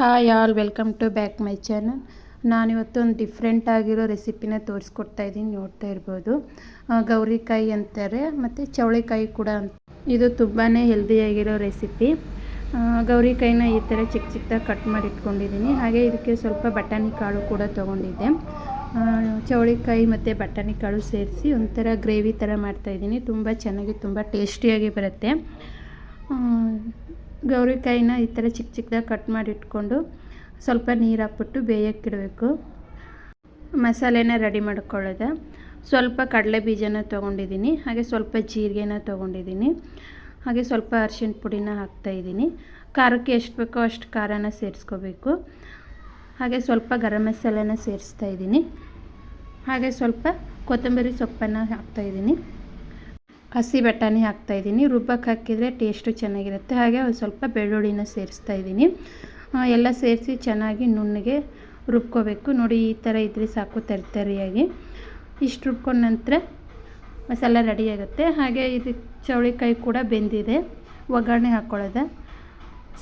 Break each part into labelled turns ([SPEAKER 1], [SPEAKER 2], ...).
[SPEAKER 1] Hi all, welcome to back my channel. ನಾನಿವತ್ತು ಒಂದು different ಆಗಿರೋ ರೆಸಿಪಿನ ತೋರಿಸ್ಕೊಡ್ತಾ ಇದ್ದೀನಿ, ನೋಡ್ತಾ ಇರ್ಬೋದು. ಗೌರಿಕಾಯಿ ಅಂತಾರೆ, ಮತ್ತು ಚವಳಿಕಾಯಿ ಕೂಡ ಅಂತ ಇದು ತುಂಬಾ ಹೆಲ್ದಿಯಾಗಿರೋ ರೆಸಿಪಿ ಗೌರಿಕಾಯಿನ ಈ ಥರ ಚಿಕ್ಕ ಚಿಕ್ಕದಾಗಿ ಕಟ್ ಮಾಡಿ ಇಟ್ಕೊಂಡಿದ್ದೀನಿ ಹಾಗೆ ಇದಕ್ಕೆ ಸ್ವಲ್ಪ ಬಟಾಣಿ ಕಾಳು ಕೂಡ ತೊಗೊಂಡಿದ್ದೆ. ಚವಳಿಕಾಯಿ ಮತ್ತು ಬಟಾಣಿ ಕಾಳು ಸೇರಿಸಿ ಒಂಥರ ಗ್ರೇವಿ ಥರ ಮಾಡ್ತಾಯಿದ್ದೀನಿ ತುಂಬ ಚೆನ್ನಾಗಿ, ತುಂಬ ಟೇಸ್ಟಿಯಾಗಿ ಬರುತ್ತೆ. ಗೌರಿಕಾಯಿನ ಈ ಥರ ಚಿಕ್ಕ ಚಿಕ್ಕದಾಗಿ ಕಟ್ ಮಾಡಿ ಇಟ್ಕೊಂಡು ಸ್ವಲ್ಪ ನೀರು ಹಾಕ್ಬಿಟ್ಟು ಬೇಯಕ್ಕಿಡಬೇಕು ಮಸಾಲೆನ ರೆಡಿ ಮಾಡ್ಕೊಳ್ಳೋದೆ. ಸ್ವಲ್ಪ ಕಡಲೆ ಬೀಜನ ತೊಗೊಂಡಿದ್ದೀನಿ, ಹಾಗೆ ಸ್ವಲ್ಪ ಜೀರಿಗೆನ ತೊಗೊಂಡಿದ್ದೀನಿ, ಹಾಗೆ ಸ್ವಲ್ಪ ಅರಿಶಿಣ ಪುಡಿನ ಹಾಕ್ತಾಯಿದ್ದೀನಿ ಖಾರಕ್ಕೆ ಎಷ್ಟು ಬೇಕೋ ಅಷ್ಟು ಖಾರನ ಸೇರಿಸ್ಕೋಬೇಕು. ಹಾಗೆ ಸ್ವಲ್ಪ ಗರಂ ಮಸಾಲೆನ ಸೇರಿಸ್ತಾ ಇದ್ದೀನಿ. ಹಾಗೆ ಸ್ವಲ್ಪ ಕೊತ್ತಂಬರಿ ಸೊಪ್ಪನ್ನು ಹಾಕ್ತಾಯಿದ್ದೀನಿ ಹಸಿ ಬಟಾಣಿ ಹಾಕ್ತಾಯಿದ್ದೀನಿ ರುಬ್ಬಕ್ಕೆ ಹಾಕಿದರೆ ಟೇಸ್ಟು ಚೆನ್ನಾಗಿರುತ್ತೆ. ಹಾಗೆ ಒಂದು ಸ್ವಲ್ಪ ಬೆಳ್ಳುಳ್ಳಿನ ಸೇರಿಸ್ತಾ ಇದ್ದೀನಿ. ಎಲ್ಲ ಸೇರಿಸಿ ಚೆನ್ನಾಗಿ ನುಣ್ಣಗೆ ರುಬ್ಕೋಬೇಕು. ನೋಡಿ, ಈ ಥರ ಇದ್ರೆ ಸಾಕು ತರಿತರಿಯಾಗಿ. ಇಷ್ಟು ರುಬ್ಕೊಂಡ ನಂತರ ಮಸಾಲ ರೆಡಿಯಾಗುತ್ತೆ ಹಾಗೆ ಇದು ಚೌಳಿಕಾಯಿ ಕೂಡ ಬೆಂದಿದೆ. ಒಗ್ಗರಣೆ ಹಾಕ್ಕೊಳ್ಳೋದೆ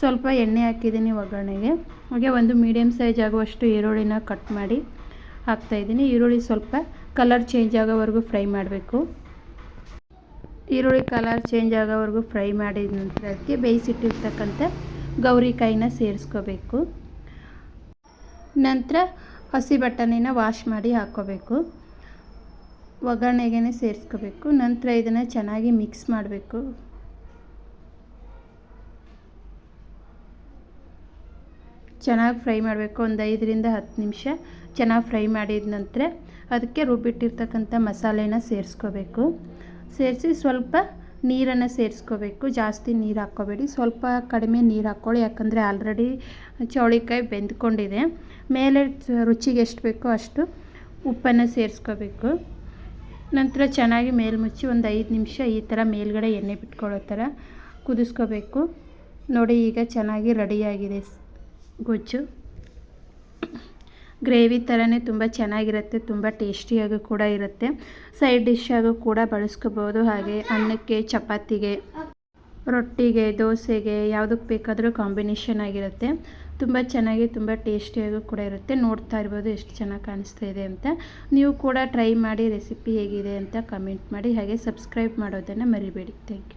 [SPEAKER 1] ಸ್ವಲ್ಪ ಎಣ್ಣೆ ಹಾಕಿದ್ದೀನಿ ಒಗ್ಗರಣೆಗೆ. ಹಾಗೆ ಒಂದು ಮೀಡಿಯಮ್ ಸೈಜ್ ಆಗುವಷ್ಟು ಈರುಳ್ಳಿನ ಕಟ್ ಮಾಡಿ ಹಾಕ್ತಾಯಿದ್ದೀನಿ ಈರುಳ್ಳಿ ಸ್ವಲ್ಪ ಕಲರ್ ಚೇಂಜ್ ಆಗೋವರೆಗೂ ಫ್ರೈ ಮಾಡಬೇಕು. ಈರುಳ್ಳಿ ಕಲರ್ ಚೇಂಜ್ ಆಗೋವರೆಗೂ ಫ್ರೈ ಮಾಡಿದ ನಂತರ ಅದಕ್ಕೆ ಬೇಯಿಸಿಟ್ಟಿರ್ತಕ್ಕಂಥ ಗೌರಿಕಾಯಿನ ಸೇರಿಸ್ಕೋಬೇಕು. ನಂತರ ಹಸಿ ಬಟಾಣಿನ ವಾಶ್ ಮಾಡಿ ಹಾಕ್ಕೋಬೇಕು. ಒಗ್ಗರಣೆಗೆ ಸೇರಿಸ್ಕೋಬೇಕು. ನಂತರ ಇದನ್ನು ಚೆನ್ನಾಗಿ ಮಿಕ್ಸ್ ಮಾಡಬೇಕು. ಚೆನ್ನಾಗಿ ಫ್ರೈ ಮಾಡಬೇಕು. ಒಂದು ಐದರಿಂದ ಹತ್ತು ನಿಮಿಷ ಚೆನ್ನಾಗಿ ಫ್ರೈ ಮಾಡಿದ ನಂತರ ಅದಕ್ಕೆ ರುಬ್ಬಿಟ್ಟಿರ್ತಕ್ಕಂಥ ಮಸಾಲೆನ ಸೇರಿಸ್ಕೋಬೇಕು. ಸೇರಿಸಿ ಸ್ವಲ್ಪ ನೀರನ್ನು ಸೇರಿಸ್ಕೋಬೇಕು. ಜಾಸ್ತಿ ನೀರು ಹಾಕ್ಕೋಬೇಡಿ. ಸ್ವಲ್ಪ ಕಡಿಮೆ ನೀರು ಹಾಕ್ಕೊಳ್ಳಿ. ಯಾಕಂದರೆ ಆಲ್ರೆಡಿ ಚೌಳಿಕಾಯಿ ಬೆಂದ್ಕೊಂಡಿದೆ. ಮೇಲೆ ರುಚಿಗೆ ಎಷ್ಟು ಬೇಕೋ ಅಷ್ಟು ಉಪ್ಪನ್ನು ಸೇರಿಸ್ಕೋಬೇಕು. ನಂತರ ಚೆನ್ನಾಗಿ ಮೇಲ್ಮುಚ್ಚಿ ಒಂದು ಐದು ನಿಮಿಷ ಈ ಥರ ಮೇಲ್ಗಡೆ ಎಣ್ಣೆ ಬಿಟ್ಕೊಳ್ಳೋ ಥರ ಕುದಿಸ್ಕೋಬೇಕು. ನೋಡಿ, ಈಗ ಚೆನ್ನಾಗಿ ರೆಡಿಯಾಗಿದೆ ಗೊಜ್ಜು. ಗ್ರೇವಿ ಥರನೇ ತುಂಬ ಚೆನ್ನಾಗಿರುತ್ತೆ, ತುಂಬ ಟೇಸ್ಟಿಯಾಗೂ ಕೂಡ ಇರುತ್ತೆ. ಸೈಡ್ ಡಿಶ್ಶಾಗೂ ಕೂಡ ಬಳಸ್ಕೋಬೋದು. ಹಾಗೆ ಅನ್ನಕ್ಕೆ, ಚಪಾತಿಗೆ, ರೊಟ್ಟಿಗೆ, ದೋಸೆಗೆ ಯಾವುದಕ್ಕೆ ಬೇಕಾದರೂ ಕಾಂಬಿನೇಷನ್ ಆಗಿರುತ್ತೆ. ತುಂಬ ಚೆನ್ನಾಗಿ, ತುಂಬ ಟೇಸ್ಟಿಯಾಗೂ ಕೂಡ ಇರುತ್ತೆ. ನೋಡ್ತಾ ಇರ್ಬೋದು ಎಷ್ಟು ಚೆನ್ನಾಗಿ ಕಾಣಿಸ್ತಾ ಇದೆ ಅಂತ. ನೀವು ಕೂಡ ಟ್ರೈ ಮಾಡಿ ರೆಸಿಪಿ ಹೇಗಿದೆ ಅಂತ ಕಮೆಂಟ್ ಮಾಡಿ. ಹಾಗೆ ಸಬ್ಸ್ಕ್ರೈಬ್ ಮಾಡೋದನ್ನು ಮರಿಬೇಡಿ. Thank you.